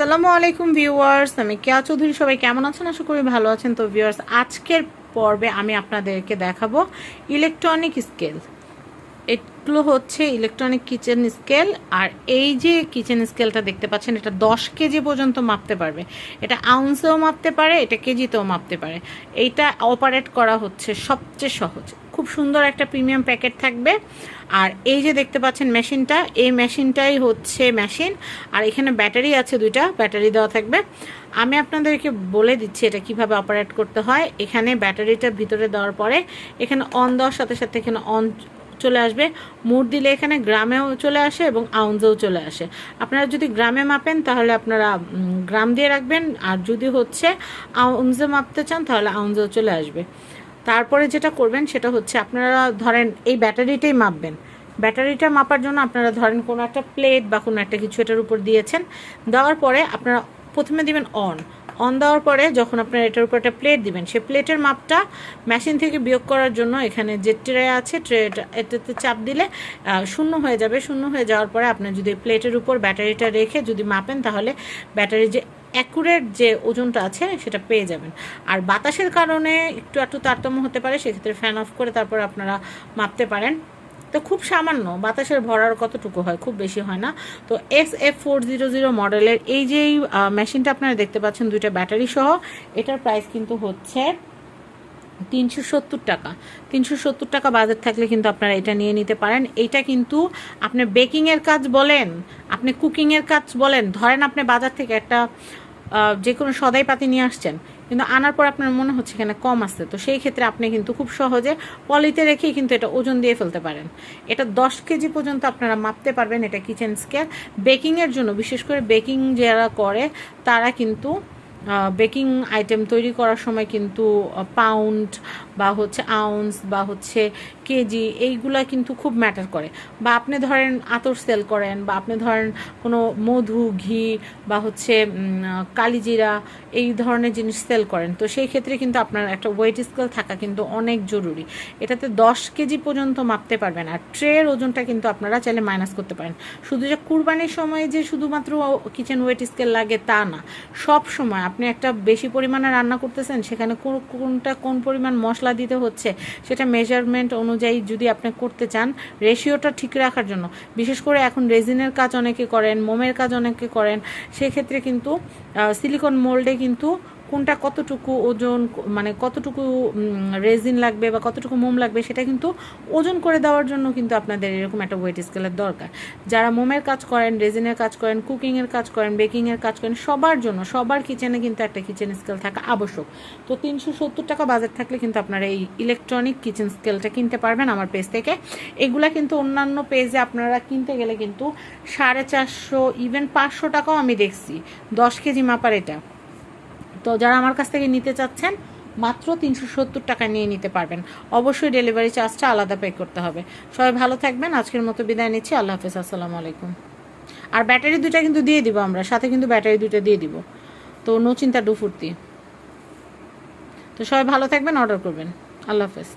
সালামু আলাইকুম ভিউয়ার্স, আমি কেয়া চৌধুরী, সবাই কেমন আছেন? আশা করি ভালো আছেন। তো ভিউয়ার্স, আজকের পর্বে আমি আপনাদেরকে দেখাবো ইলেকট্রনিক স্কেল এগুলো হচ্ছে ইলেকট্রনিক কিচেন স্কেল আর এই যে কিচেন স্কেলটা দেখতে পাচ্ছেন, এটা দশ কেজি পর্যন্ত মাপতে পারবে। এটা আউন্সেও মাপতে পারে, এটা কেজিতেও মাপতে পারে। এইটা অপারেট করা হচ্ছে সবচেয়ে সহজ। খুব সুন্দর একটা প্রিমিয়াম প্যাকেট থাকবে। আর এই যে দেখতে পাচ্ছেন মেশিনটা এই মেশিনটাই হচ্ছে মেশিন আর এখানে ব্যাটারি আছে দুইটা ব্যাটারি দেওয়া থাকবে। আমি আপনাদেরকে বলে দিচ্ছি এটা কীভাবে অপারেট করতে হয়। এখানে ব্যাটারিটা ভিতরে দেওয়ার পরে, এখানে অন দেওয়ার সাথে সাথে এখানে অন চলে আসবে। মুড দিলে এখানে গ্রামেও চলে আসে এবং আউন্সেও চলে আসে। আপনারা যদি গ্রামে মাপেন, তাহলে আপনারা গ্রাম দিয়ে রাখবেন। আর যদি হচ্ছে আউন্সে মাপতে চান, তাহলে আউন্সেও চলে আসবে। তারপরে যেটা করবেন, সেটা হচ্ছে আপনারা ধরেন এই ব্যাটারিটাই মাপবেন। ব্যাটারিটা মাপার জন্য আপনারা ধরেন কোনো একটা প্লেট বা কোনো একটা কিছু এটার উপর দিয়েছেন। দেওয়ার পরে আপনারা প্রথমে দিবেন অন। অন দেওয়ার পরে যখন আপনারা এটার উপর একটা প্লেট দিবেন সেই প্লেটের মাপটা মেশিন থেকে বিয়োগ করার জন্য এখানে যে ট্রে আছে ট্রেটা এটাতে চাপ দিলে শূন্য হয়ে যাবে। শূন্য হয়ে যাওয়ার পরে আপনি যদি প্লেটের উপর ব্যাটারিটা রেখে যদি মাপেন, তাহলে ব্যাটারির যে অ্যাকুরেট যে ওজনটা আছে, সেটা পেয়ে যাবেন। আর বাতাসের কারণে একটু একটু তারতম্য হতে পারে, সেক্ষেত্রে ফ্যান অফ করে তারপর আপনারা মাপতে পারেন। তো খুব সামান্য, বাতাসের ভরার কতটুকু হয়, খুব বেশি হয় না। তো S F four zero zero মডেলের এই যে মেশিনটা আপনারা দেখতে পাচ্ছেন দুইটা ব্যাটারি সহ, এটার প্রাইস কিন্তু হচ্ছে তিনশো সত্তর টাকা। তিনশো সত্তর টাকা বাজার থাকলে কিন্তু আপনারা এটা নিয়ে নিতে পারেন। এইটা কিন্তু আপনি বেকিংয়ের কাজ বলেন, আপনি কুকিংয়ের কাজ বলেন, ধরেন আপনি বাজার থেকে একটা যে কোনো সদাই পাতি নিয়ে আসছেন। কিন্তু আনার পর আপনার মনে হচ্ছে এখানে কম আসছে তো সেই ক্ষেত্রে আপনি কিন্তু খুব সহজে পলিতে রেখেই কিন্তু এটা ওজন দিয়ে ফেলতে পারেন। এটা দশ কেজি পর্যন্ত আপনারা মাপতে পারবেন। এটা কিচেন স্কেল বেকিংয়ের জন্য, বিশেষ করে বেকিং যারা করে, তারা কিন্তু বেকিং আইটেম তৈরি করার সময় কিন্তু পাউন্ড বা হচ্ছে আউন্স বা হচ্ছে কেজি এইগুলা কিন্তু খুব ম্যাটার করে। বা আপনি ধরেন আতর সেল করেন বা আপনি ধরেন কোনো মধু, ঘি বা হচ্ছে কালিজিরা এই ধরনের জিনিস সেল করেন, তো সেই ক্ষেত্রে কিন্তু আপনার একটা ওয়েট স্কেল থাকা কিন্তু অনেক জরুরি। এটাতে দশ কেজি পর্যন্ত মাপতে পারবেন আর ট্রের ওজনটা কিন্তু আপনারা চাইলে মাইনাস করতে পারেন। শুধু যে কুরবানির সময় যে শুধুমাত্র কিচেন ওয়েট স্কেল লাগে তা না, সব সময় আপনি একটা বেশি পরিমাণে রান্না করতেছেন, সেখানে কোন- কোনটা কোন পরিমাণ মশলা দিতে হচ্ছে, সেটা মেজারমেন্ট অনুযায়ী যদি আপনি করতে চান রেশিওটা ঠিক রাখার জন্য। বিশেষ করে এখন রেজিনের কাজ অনেকে করেন, মোমের কাজ অনেকে করেন, সেক্ষেত্রে কিন্তু সিলিকন মোল্ডে কিন্তু কোনটা কতটুকু ওজন মানে কতটুকু রেজিন লাগবে বা কতটুকু মোম লাগবে সেটা কিন্তু ওজন করে দেওয়ার জন্য কিন্তু আপনাদের এরকম একটা ওয়েট স্কেলের দরকার। যারা মোমের কাজ করেন রেজিনের কাজ করেন কুকিংয়ের কাজ করেন বেকিংয়ের কাজ করেন, সবার জন্য, সবার কিচেনে কিন্তু একটা কিচেন স্কেল থাকা আবশ্যক। তো তিনশো সত্তর টাকা বাজেট থাকলে কিন্তু আপনারা এই ইলেকট্রনিক কিচেন স্কেলটা কিনতে পারবেন আমার পেজ থেকে। এগুলা কিন্তু অন্যান্য পেজে আপনারা কিনতে গেলে কিন্তু সাড়ে চারশো ইভেন পাঁচশো টাকাও আমি দেখছি। দশ কেজি মাপার এটা। তো যারা আমার কাছ থেকে নিতে চাচ্ছেন, মাত্র তিনশো সত্তর টাকা নিয়ে নিতে পারবেন। অবশ্যই ডেলিভারি চার্জটা আলাদা পে করতে হবে। সবাই ভালো থাকবেন, আজকের মতো বিদায় নিচ্ছি, আল্লাহ হাফেজ, আসসালামু আলাইকুম। আর ব্যাটারি দুটা কিন্তু দিয়ে দিব আমরা, সাথে কিন্তু ব্যাটারি দুটা দিয়ে দিব। তো নো চিন্তা ডুফুর্তি তো সবাই ভালো থাকবেন অর্ডার করবেন। আল্লাহ হাফেজ।